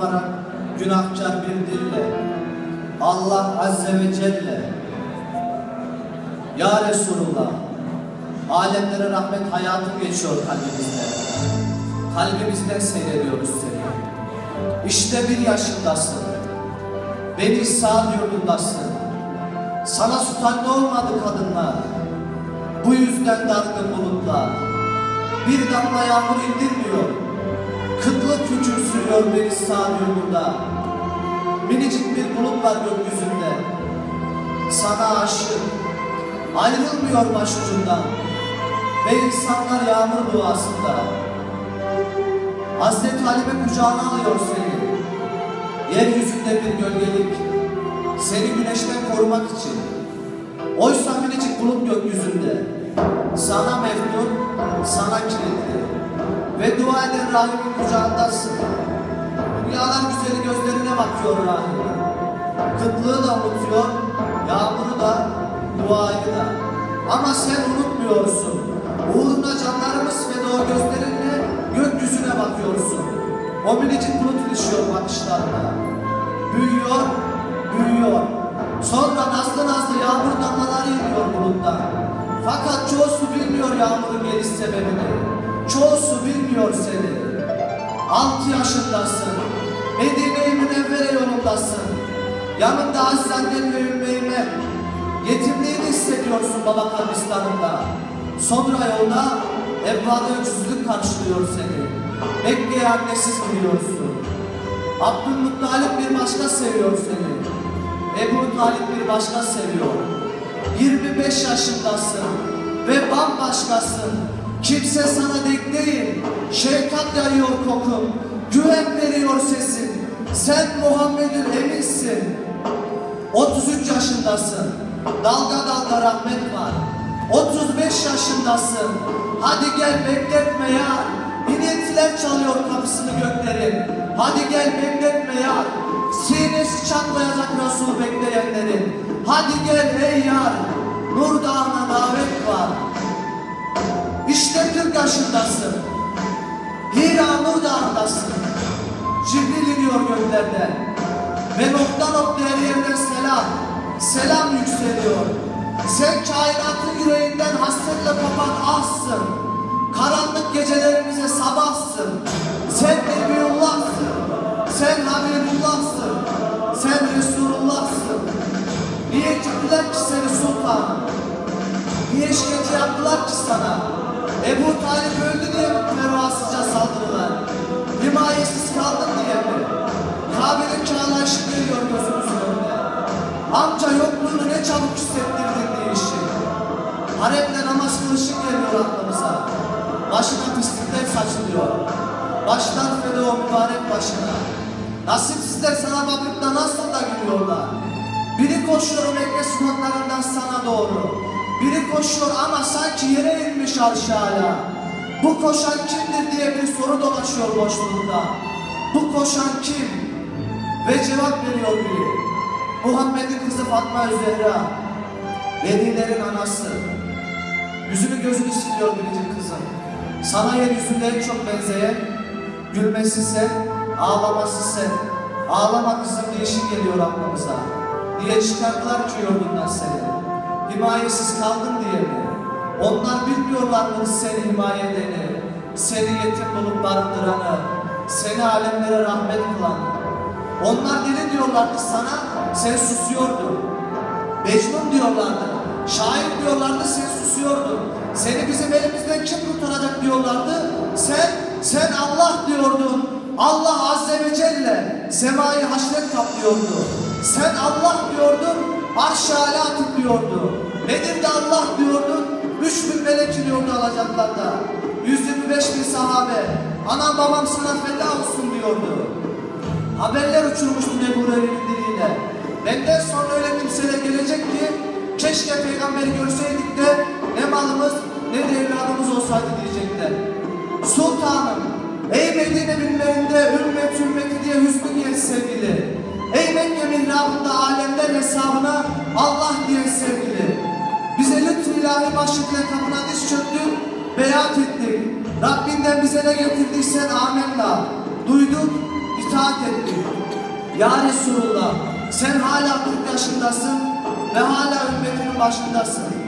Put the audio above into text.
okumarak günahkar bir dille Allah Azze ve Celle Ya Resulullah alemlere rahmet hayatı geçiyor kalbimizde. Kalbimizden seyrediyoruz seni. İşte bir yaşındasın. Beni sağ yurdundasın. Sana sultan olmadı kadınlar. Bu yüzden dargın bulutlar. Bir damla yağmur indirmiyor. Kıtlık hüküm sağ yolunda. Minicik bir bulut var gökyüzünde. Sana aşık. Ayrılmıyor başucundan. Ve insanlar yağmur duasında. Hazreti Halime kucağına alıyor seni. Yeryüzünde bir gölgelik. Seni güneşten korumak için. Oysa minicik bulut gökyüzünde. Sana meftun, sana kilitli. Ve dua eden rahimin kucağındasın. Dünyalar güzeli gözlerine bakıyor rahim. Kıtlığı da unutuyor, yağmuru da, duayı da. Ama sen unutmuyorsun. Uğruna canlarımız feda o gözlerinle gökyüzüne bakıyorsun. O minicik bulut ilişiyor bakışlarına. Büyüyor, büyüyor. Sonra nazlı nazlı yağmur damlaları iniyor buluttan. Fakat çoğusu bilmiyor yağmurun geliş sebebini. Çoğusu bilmiyor seni. Altı yaşındasın. Yolundasın. Yanında ve ümmeyime. Yetimliğini hissediyorsun baba kabristanında. Sonra yolda evladı öksüzlük karşılıyor seni. Mekke'ye annesiz giriyorsun. Abdülmuttalip bir başka seviyor seni. Ebu Talip bir başka seviyor. 25 yaşındasın ve bambaşkasın. Kimse sana denk değil. Şeytan yayıyor kokun. Güven veriyor sesin. Sen Muhammed'in eminsin. 33 yaşındasın. Dalga dalga rahmet var. 35 yaşındasın. Hadi gel bekletme ya. İniltiler çalıyor kapısını göklerin. Hadi gel bekletme ya. Sinesi çatlayacak Resul bekleyenlerin. Hadi gel ey yar. Nur Dağı'na davet var. İşte 40 yaşındasın. Hira Nur Dağı'ndasın. Cibril iniyor göklerden. Ve nokta nokta her yerden selam. Selam yükseliyor. Sen kainatın yüreğinden hasretle kopan ahsın. Karanlık gecelerimize sabahsın. Sen Nebiyullah'sın. Sen Habibullah'sın. Sen Resulullah'sın. Niye gittiler ki seni sultanım? Amca yokluğunu ne çabuk hissettirdin diye işi. Haremde namaz kılışın geliyor aklımıza. Başına pislikler saçılıyor. Başlar feda o mübarek başına. Nasipsizler sana bakıp da nasıl da gülüyorlar. Biri koşuyor Mekke sokaklarından sana doğru. Biri koşuyor ama sanki yere inmiş aşağıya. Bu koşan kimdir diye bir soru dolaşıyor boşluğunda. Bu koşan kim? Ve cevap veriyor biri. Muhammed'in kızı Fatma Zehra. Velilerin anası. Yüzünü gözünü siliyor biricik kızım. Sana yeryüzünde en çok benzeyen, gülmesi sen, ağlaması sen. Ağlama kızım diye işin geliyor aklımıza. Diye çıkardılar ki yurdundan seni. Himayesiz kaldın diye mi? Onlar bilmiyorlar mı seni himaye edeni, seni yetim bulup barındıranı, seni alemlere rahmet kılanı. Onlar deli diyorlardı sana, sen susuyordun. Mecnun diyorlardı, şair diyorlardı, sen susuyordun. Seni bizim elimizden kim kurtaracak diyorlardı, sen, sen Allah diyordun. Allah Azze ve Celle semayı haşret kaplıyordu. Sen Allah diyordun, arş-ı tutuyordu. Nedir de Allah diyordun, üç bin melek iniyordu alacaklarda. 125 bin sahabe, anam babam sana feda olsun diyordu. Haberler uçurmuştu Ebu Hureyre'nin diliyle. Benden sonra öyle kimseler gelecek ki keşke peygamberi görseydik de ne malımız ne de evladımız olsaydı diyecekler. Sultanım, ey Medine binlerinde ümmet ümmeti diye hüsnü diyen sevgili. Ey Mekke mihrabında alemler hesabına Allah diyen sevgili. Bize lütfu ilahi başlıkla kapına diz çöktük, beyat ettik. Rabbinden bize ne getirdiysen amenna. Duyduk, itaat ettik. Ya Resulullah sen hala 40 yaşındasın ve hala ümmetinin başındasın.